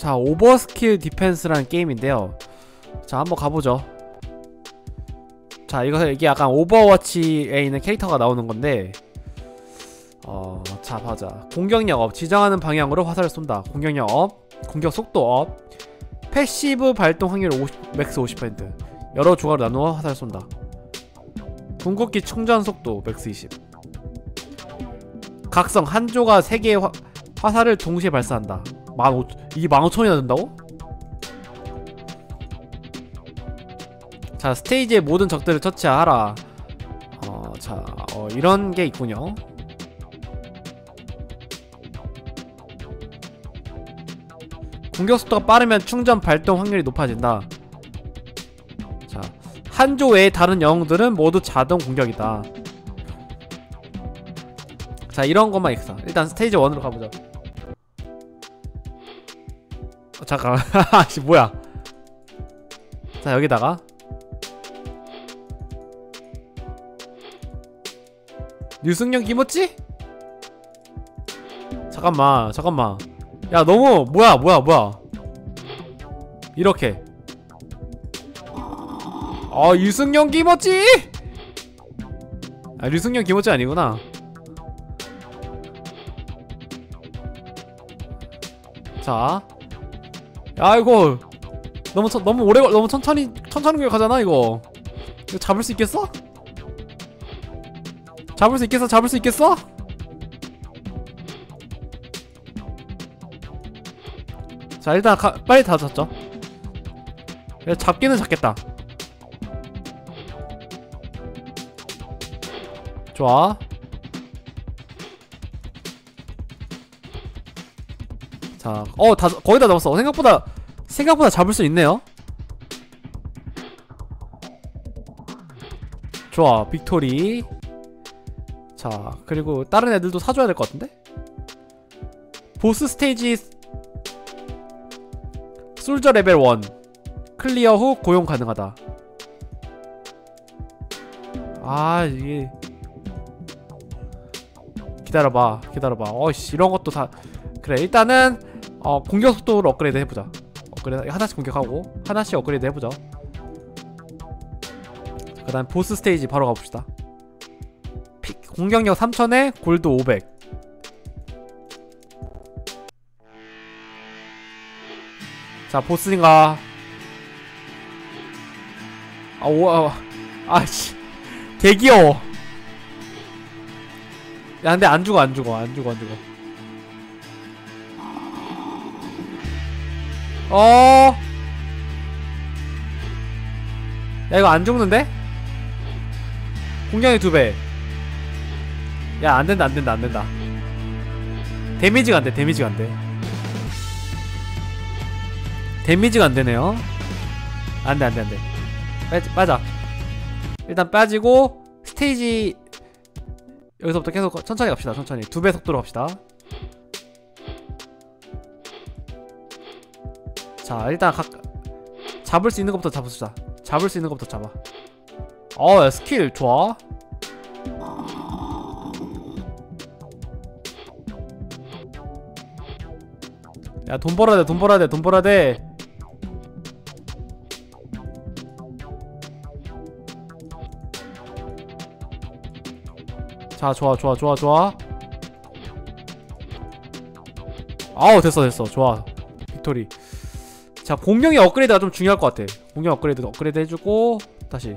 자 오버스킬 디펜스라는 게임인데요. 자 한번 가보죠. 자 이거 이게 약간 오버워치에 있는 캐릭터가 나오는 건데 어자 보자. 공격력 업 지정하는 방향으로 화살을 쏜다. 공격력 업 공격 속도 업 패시브 발동 확률 50, 맥스 50% 여러 조각을 나누어 화살을 쏜다. 궁극기 충전 속도 맥스 20 각성 한 조가 3개의 화, 화살을 동시에 발사한다. 15, 이게 15,000이나 든다고? 자 스테이지의 모든 적들을 처치하라. 어, 자 어, 이런 게 있군요. 공격 속도가 빠르면 충전 발동 확률이 높아진다. 자 한조 외의 다른 영웅들은 모두 자동 공격이다. 자 이런 것만 있어. 일단 스테이지 1으로 가보자 잠깐 아씨 뭐야? 자 여기다가. 유승용 김었지? 잠깐만 잠깐만. 야 너무 뭐야 뭐야 뭐야? 이렇게. 아 유승용 김었지? 아 유승용 김었지 아니구나. 자, 야 이거 너무 천, 너무 오래 걸- 너무 천천히 천천히 공격하잖아 이거. 이거 잡을 수 있겠어? 잡을 수 있겠어? 잡을 수 있겠어? 자 일단 가, 빨리 다 잡죠. 야, 잡기는 잡겠다. 좋아. 자, 어, 다, 거의 다 잡았어. 생각보다, 생각보다 잡을 수 있네요. 좋아, 빅토리. 자, 그리고 다른 애들도 사줘야 될 것 같은데? 보스 스테이지 솔저 레벨 1 클리어 후 고용 가능하다 아 이게 기다려봐 기다려봐 어이씨 이런 것도 다 그래 일단은 어 공격 속도를 업그레이드 해보자. 업그레이드 하나씩 공격하고 하나씩 업그레이드 해보자. 그 다음 보스 스테이지 바로 가봅시다. 피, 공격력 3000에 골드 500 자 보스인가? 아 오아 아씨. 개귀여워. 야 근데 안 죽어 안 죽어 안 죽어 안 죽어 어. 야 이거 안 죽는데? 공격이 두 배. 야 안 된다 안 된다 안 된다. 데미지가 안 돼. 데미지가 안 돼. 데미지가 안 되네요. 안돼 안돼 안 돼. 빠지 빠져. 일단 빠지고 스테이지 여기서부터 계속 천천히 갑시다. 천천히 두 배 속도로 갑시다. 자 일단 각 잡을 수 있는 것부터 잡읍시다 잡을 수 있는 것부터 잡아 어 야, 스킬 좋아 야 돈 벌어야 돼 돈 벌어야 돼 돈 벌어야 돼 자, 좋아, 좋아, 좋아, 좋아. 아우, 됐어, 됐어. 좋아. 빅토리. 자 공격의 업그레이드가 좀 중요할 것 같아. 공격 업그레이드 업그레이드 해주고 다시.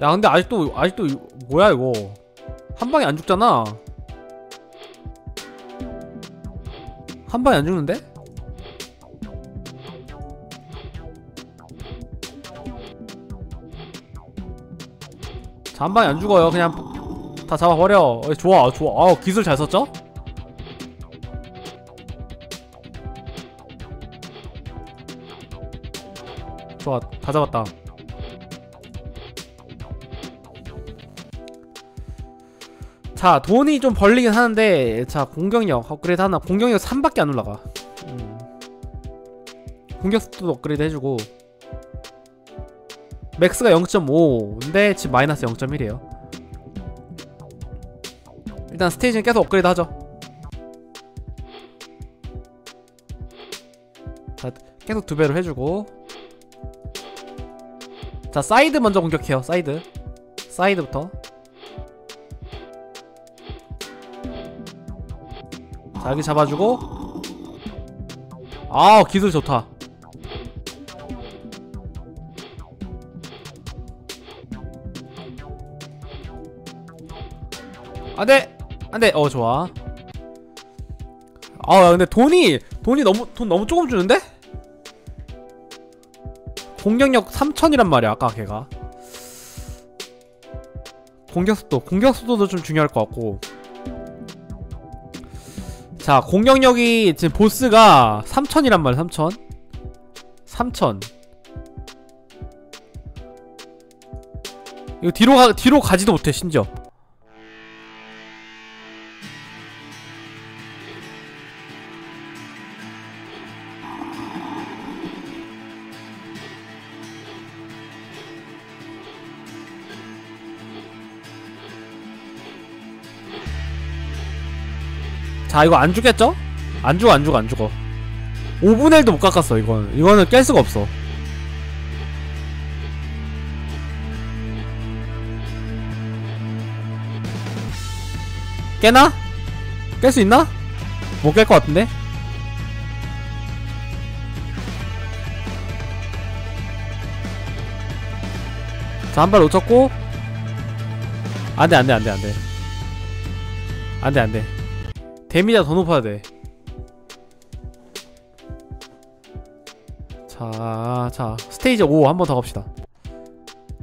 야 근데 아직도 아직도 이- 뭐야 이거? 한 방에 안 죽잖아. 한 방에 안 죽는데? 자, 한 방에 안 죽어요. 그냥 다 잡아버려. 어, 좋아, 좋아. 아, 기술 잘 썼죠? 좋아, 다 잡았다. 자, 돈이 좀 벌리긴 하는데, 자, 공격력 업그레이드 하나. 공격력 3밖에 안 올라가. 음. 공격 속도도 업그레이드 해주고. 맥스가 0.5인데 지금 마이너스 0.1이에요. 일단 스테이지는 계속 업그레이드 하죠. 자 계속 두 배로 해주고. 자 사이드 먼저 공격해요 사이드. 사이드부터. 자 여기 잡아주고. 아우 기술 좋다 안돼! 안돼! 어 좋아. 아 근데 돈이 돈이 너무 돈 너무 조금 주는데? 공격력 3000이란 말이야 아까 걔가. 공격속도 공격속도도 좀 중요할 것 같고. 자 공격력이 지금 보스가 3000이란 말이야 3000 3000 이거 뒤로 가 뒤로 가지도 못해 심지어 자 이거 안 죽겠죠? 안 죽어 안 죽어 안 죽어 5분의 1도 못 깎았어 이거는 이거는 깰 수가 없어 깨나? 깰 수 있나? 못 깰 것 같은데? 자 한 발 놓쳤고 안 돼 안 돼 안 돼 안 돼 안 돼 안 돼 데미지가 더 높아야 돼. 자, 자, 스테이지 5 한 번 더 갑시다.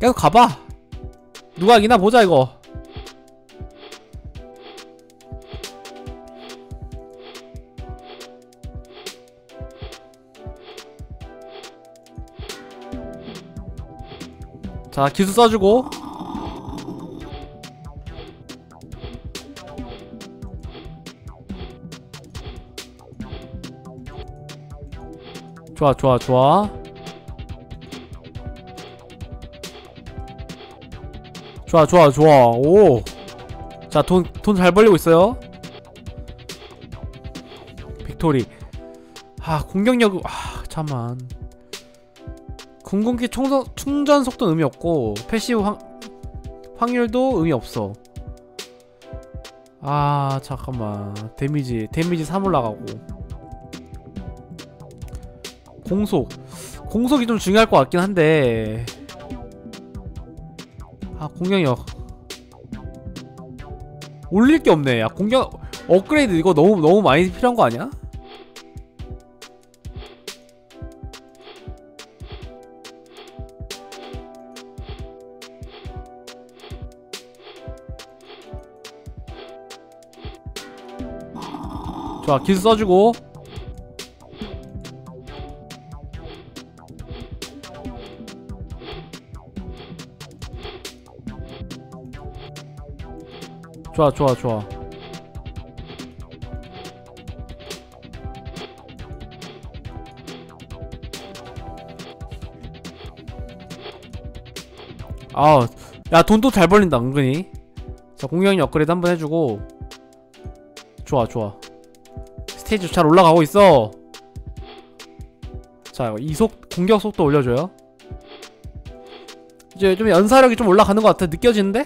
계속 가봐. 누가 이기나 보자 이거. 자, 기술 써주고. 좋아 좋아 좋아. 좋아 좋아 좋아. 오 자 돈 돈 잘 벌리고 있어요. 빅토리. 아 공격력 아 잠만. 궁극기 충전, 충전 속도 의미 없고 패시브 확, 확률도 의미 없어. 아 잠깐만. 데미지 데미지 3 올라가고 공속. 공속이 좀 중요할 것 같긴 한데. 아 공격력. 올릴 게 없네. 야 공격 업그레이드 이거 너무 너무 많이 필요한 거 아니야? 좋아 기술 써주고 좋아 좋아 좋아. 아야 돈도 잘 벌린다 은근히. 자 공격력 업그레이드 한번 해주고. 좋아 좋아. 스테이지 잘 올라가고 있어. 자 이속 공격 속도 올려줘요. 이제 좀 연사력이 좀 올라가는 것 같아. 느껴지는데?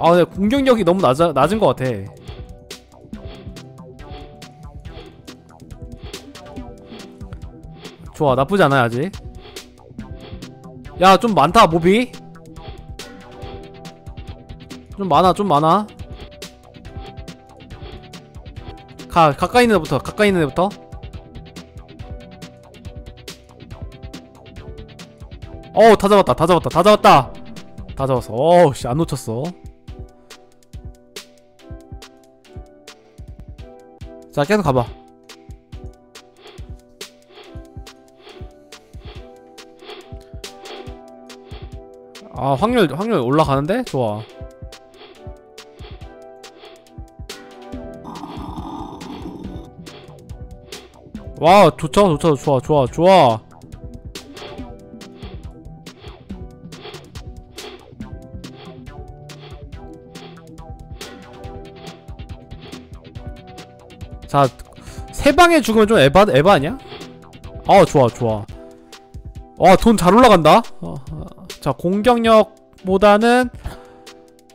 아 근데 공격력이 너무 낮아, 낮은 것 같아. 좋아 나쁘지 않아요 아직. 야 좀 많다 모비. 좀 많아 좀 많아. 가 가까이 있는 애부터 가까이 있는 애부터. 어우 다 잡았다 다 잡았다 다 잡았다. 다 잡았어. 어우 씨 안 놓쳤어 자 계속 가봐. 아 확률 확률 올라가는데? 좋아. 와 좋다 좋다 좋아 좋아 좋아 자 세 방에 죽으면 좀 에바 에바 아니야? 아 좋아 좋아. 와 돈 잘 올라간다. 어, 어. 자 공격력보다는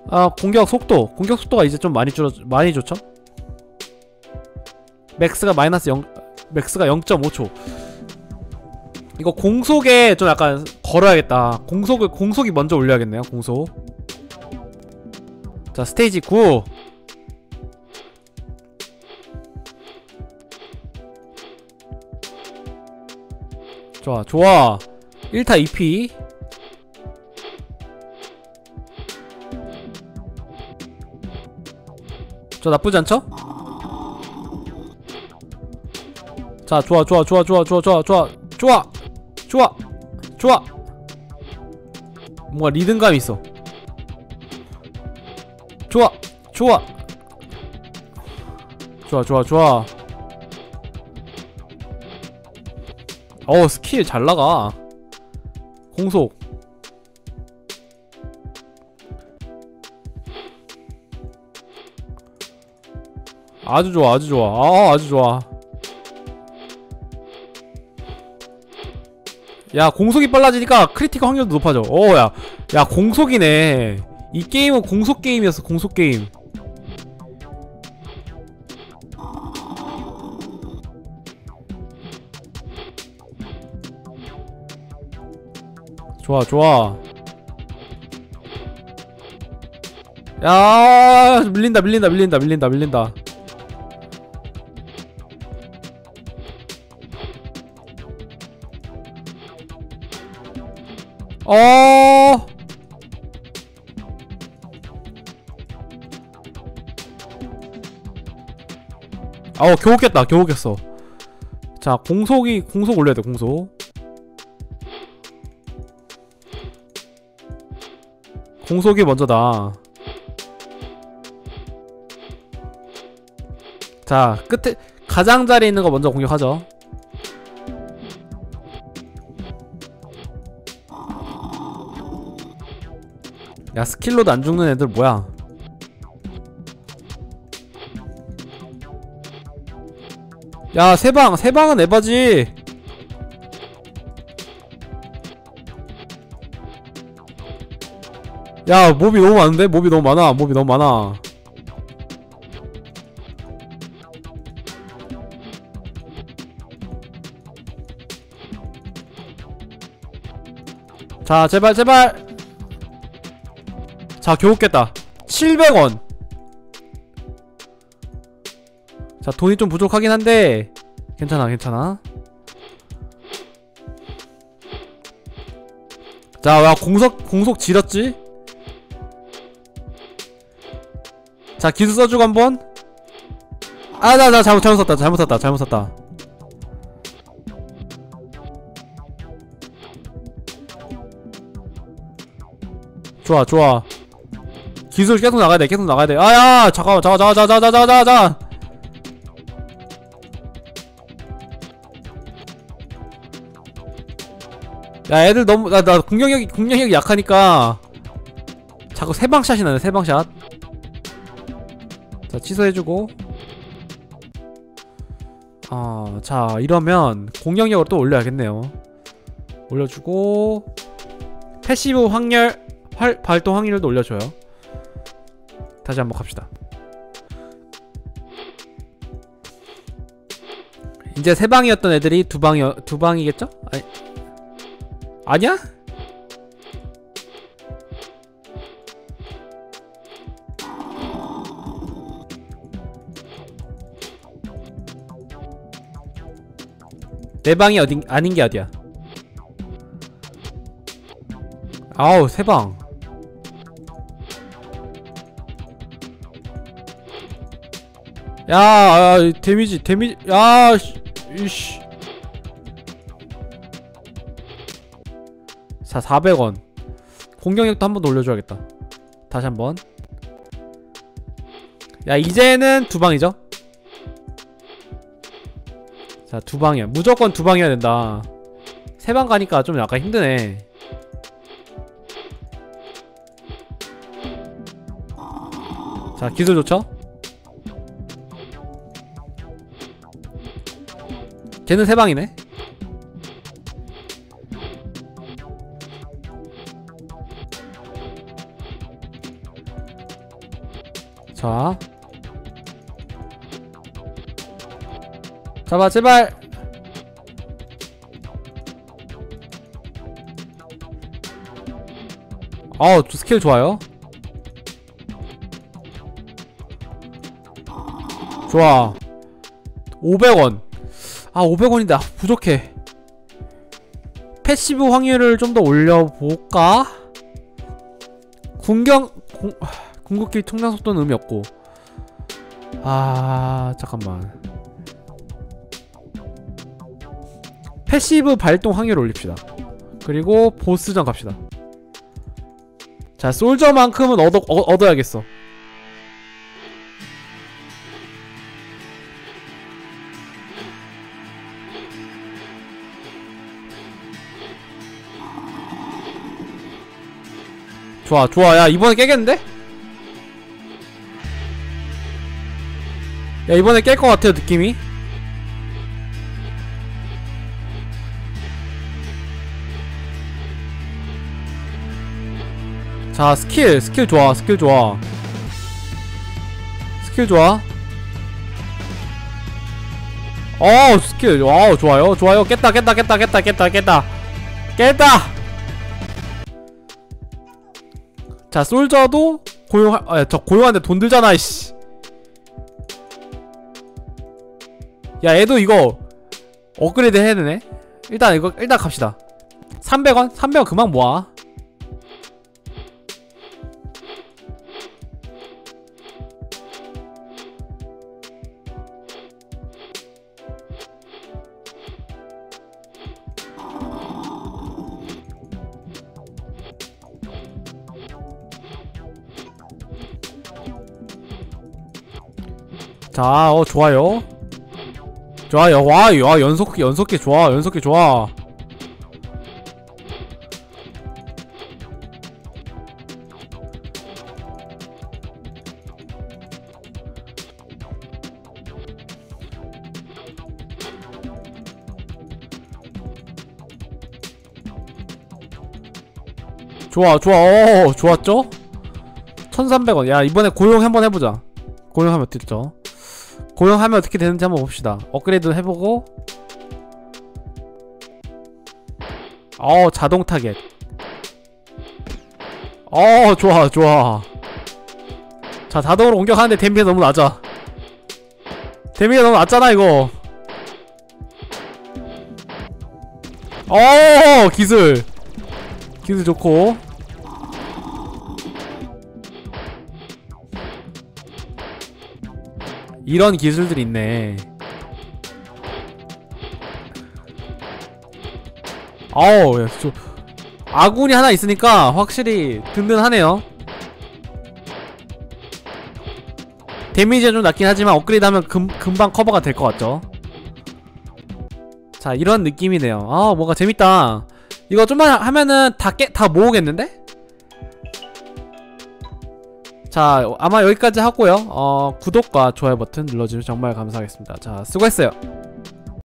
아 공격 속도. 공격 속도가 이제 좀 많이 줄어 많이 좋죠? 맥스가 마이너스 0 맥스가 0.5초. 이거 공속에 좀 약간 걸어야겠다. 공속을 공속이 먼저 올려야겠네요 공속. 자 스테이지 9 좋아 좋아. 1타 2피. 저 나쁘지 않죠? 자 좋아 좋아 좋아 좋아 좋아 좋아 좋아 좋아 좋아 좋아. 뭔가 리듬감 있어. 좋아 좋아. 좋아 좋아 좋아 어 스킬 잘 나가. 공속. 아주 좋아 아주 좋아. 아 아주 좋아. 야 공속이 빨라지니까 크리티컬 확률도 높아져. 어야 야 공속이네. 이 게임은 공속 게임이었어 공속 게임 좋아 좋아. 야 밀린다 밀린다 밀린다 밀린다 밀린다. 어. 아우 겨우 깼다 겨우 깼어. 자 공속이 공속 올려야 돼 공속 공속이 먼저다. 자 끝에 가장자리에 있는 거 먼저 공격하죠. 야 스킬로도 안 죽는 애들 뭐야? 야 세방 세방은 에바지 야 몹이 너무 많은데? 몹이 너무 많아 몹이 너무 많아. 자 제발 제발. 자 겨우 깼다. 700원. 자 돈이 좀 부족하긴 한데. 괜찮아 괜찮아. 자와 공속 공속 지렸지 자 기술 써주고 한번. 아 나 나 잘못 잘못 썼다 잘못 썼다 잘못 썼다. 좋아 좋아. 기술 계속 나가야 돼 계속 나가야 돼. 아야 잠깐만 잠깐 잠깐 잠깐 잠깐 잠깐 잠깐 야 애들 너무 나 나 공격력이 공격력이 약하니까 자꾸 세방샷이 나네 세방샷 자 취소해주고. 아 자 이러면 공격력을 또 올려야겠네요. 올려주고. 패시브 확률 활, 발동 확률도 올려줘요. 다시 한번 갑시다. 이제 세 방이었던 애들이 두 방이 두 방이겠죠? 아니. 아니야? 내 방이 어딘 아닌 게 어디야? 아우 세 방. 야, 아, 이 데미지, 데미지, 야, 씨, 이씨. 자, 400원. 공격력도 한 번 더 올려줘야겠다. 다시 한 번. 야, 이제는 두 방이죠? 자 두 방이야. 무조건 두 방이어야 된다. 세 방 가니까 좀 약간 힘드네. 자 기술 좋죠? 걔는 세 방이네. 자 잡아 제발. 어우 스킬 좋아요. 좋아. 500원. 아 500원인데 아, 부족해. 패시브 확률을 좀 더 올려볼까? 궁경 공, 궁극기 총량 속도는 의미 없고. 아 잠깐만 패시브 발동 확률 올립시다. 그리고 보스전 갑시다. 자 솔저만큼은 얻어, 어, 얻어야겠어. 좋아 좋아. 야 이번에 깨겠는데? 야 이번에 깰 것 같아요 느낌이 자 스킬 스킬 좋아 스킬 좋아. 스킬 좋아? 어 스킬 와우 좋아요 좋아요. 깼다 깼다 깼다 깼다 깼다 깼다. 깼다! 자 솔저도 고용할 아저 고용하는데 돈 들잖아 이씨. 야 얘도 이거 업그레이드 해야 되네? 일단 이거 일단 갑시다. 300원? 300원 그만 모아 자, 어 좋아요. 좋아요. 와, 와 연속 연속기 좋아. 연속기 좋아. 좋아, 좋아. 어, 좋았죠? 1300원. 야, 이번에 고용 한번 해보자. 고용 하면 어떻죠? 고용하면 어떻게 되는지 한번 봅시다. 업그레이드 해보고. 어 자동 타겟. 어 좋아 좋아. 자 자동으로 공격하는데 데미지가 너무 낮아. 데미지가 너무 낮잖아 이거. 어 기술. 기술 좋고 이런 기술들이 있네. 어우 야, 저, 아군이 하나 있으니까 확실히 든든하네요. 데미지가 좀 낮긴 하지만 업그레이드 하면 금, 금방 커버가 될 것 같죠? 자 이런 느낌이네요. 아 뭔가 재밌다. 이거 좀만 하면은 다 깨, 다 모으겠는데? 자 아마 여기까지 하고요. 어, 구독과 좋아요 버튼 눌러주시면 정말 감사하겠습니다. 자 수고했어요